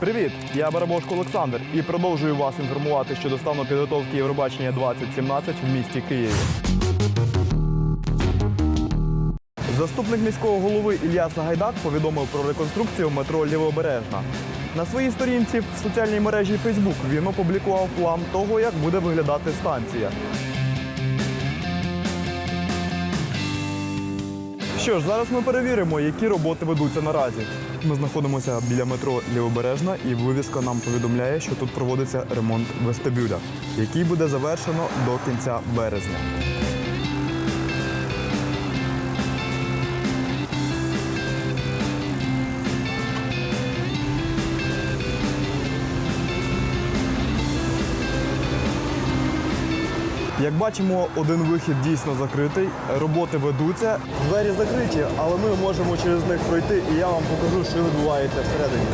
Привіт, я Барабошко Олександр і продовжую вас інформувати щодо стану підготовки Євробачення 2017 в місті Києві. Заступник міського голови Ілля Сагайдак повідомив про реконструкцію метро Лівобережна. На своїй сторінці в соціальній мережі Facebook він опублікував план того, як буде виглядати станція. Що ж, зараз ми перевіримо, які роботи ведуться наразі. Ми знаходимося біля метро Лівобережна, і вивіска нам повідомляє, що тут проводиться ремонт вестибюля, який буде завершено до кінця березня. Як бачимо, один вихід дійсно закритий, роботи ведуться. Двері закриті, але ми можемо через них пройти, і я вам покажу, що відбувається всередині.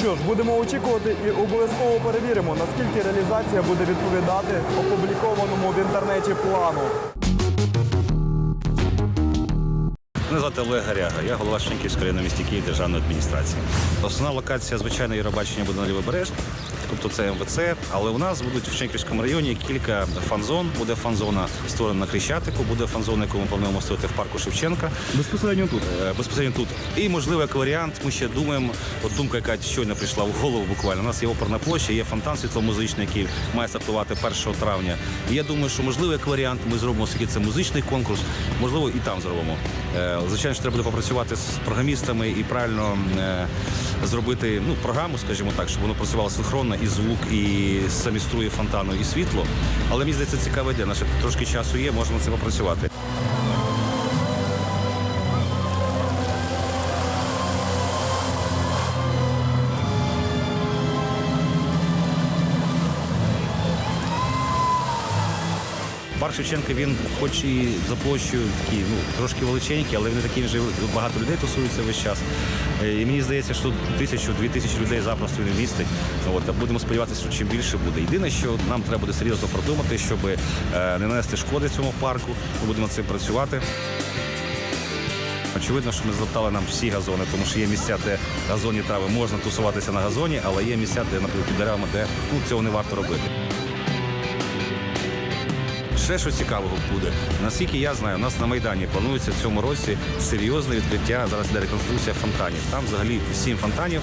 Що ж, будемо очікувати і обов'язково перевіримо, наскільки реалізація буде відповідати опублікованому в інтернеті плану. Мене звати Олег Гаряга, я голова Шенківської районної місті Київ державної адміністрації. Основна локація, звичайно, Євробачення буде на Лівобережній, тобто це МВЦ, але у нас будуть в Шенківському районі кілька фан-зон. Буде фан-зона створена на Хрещатику, буде фан-зона, яку ми плануємо створити в парку Шевченка. Безпосередньо тут. Е, Безпосередньо тут. І, можливо, як варіант, ми ще думаємо, от думка, яка щойно прийшла в голову буквально. У нас є оперна площа, є фонтан світломузичний, який має стартувати 1 травня. І я думаю, що можливо, як варіант, ми зробимо оскільки це музичний конкурс, можливо, і там зробимо. Е, Звичайно, що треба буде попрацювати з програмістами і правильно е, зробити ну, програму, скажімо так, щоб воно працювало синхронно, і звук, і самі струї фонтану, і світло. Але мені здається, цікава ідея. Наше трошки часу є, над цим попрацювати. Парк Шевченка він, хоч і за площею такий, ну трошки величенький, але він не такий вже багато людей тусується весь час. Е, І мені здається, що тисячу-дві тисячі людей запросто він містить. От будемо сподіватися, що чим більше буде. Єдине, що нам треба буде серйозно продумати, щоб е, не нанести шкоди цьому парку. Ми будемо над цим працювати. Очевидно, що ми затоптали нам всі газони, тому що є місця, де газонні трави можна тусуватися на газоні, але є місця, де, наприклад, під деревами, де ну, цього не варто робити. Ще що цікавого буде, наскільки я знаю, у нас на Майдані планується в цьому році серйозне відкриття. Зараз іде реконструкція фонтанів. Там взагалі сім фонтанів,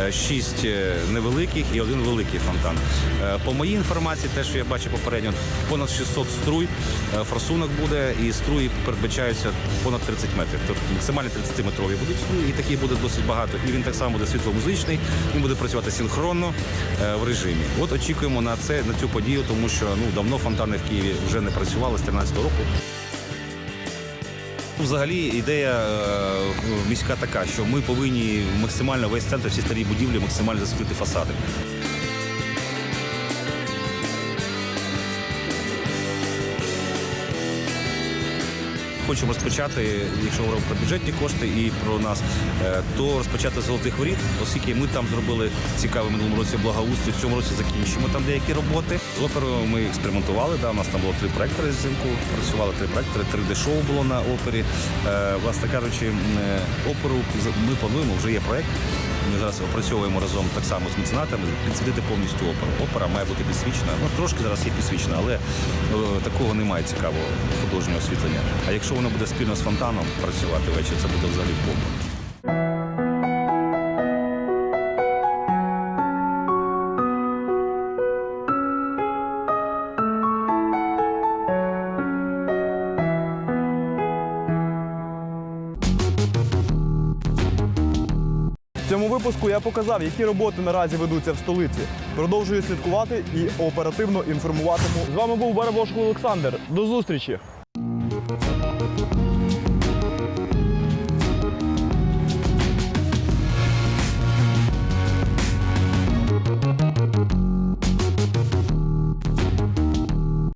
е, шість е, невеликих і один великий фонтан. Е, По моїй інформації, те, що я бачив попередньо, понад 600 струй форсунок буде, і струї передбачаються понад 30 метрів. Тобто максимально 30-метрові будуть струї, і таких буде досить багато. І він так само буде світломузичний, він буде працювати синхронно в режимі. От очікуємо на це на цю подію, тому що ну давно фонтани в Києві вже не працювали з 13 року. Взагалі ідея е, міська така, що ми повинні максимально весь центр, всі старі будівлі максимально засвітити фасади. Хочемо розпочати, якщо говоримо про бюджетні кошти і про нас, е, то розпочати з золотих воріт, оскільки ми там зробили цікавий минулому році благоустрій, в цьому році закінчимо там деякі роботи. З оперою ми експериментували. Да, у нас там було три проектори взимку, працювали три проектори, 3D-шоу було на опері. Е, власне кажучи, е, оперу ми плануємо, вже є проект. Ми зараз опрацьовуємо разом так само з меценатами підсвітити повністю оперу. Опера має бути підсвічена. Ну трошки зараз є підсвічена, але е, такого немає цікавого художнього освітлення. А якщо воно буде спільно з фонтаном працювати ввечері, це буде взагалі бомба. Випуску я показав, які роботи наразі ведуться в столиці. Продовжую слідкувати і оперативно інформуватиму. З вами був Барабошко Олександр. До зустрічі!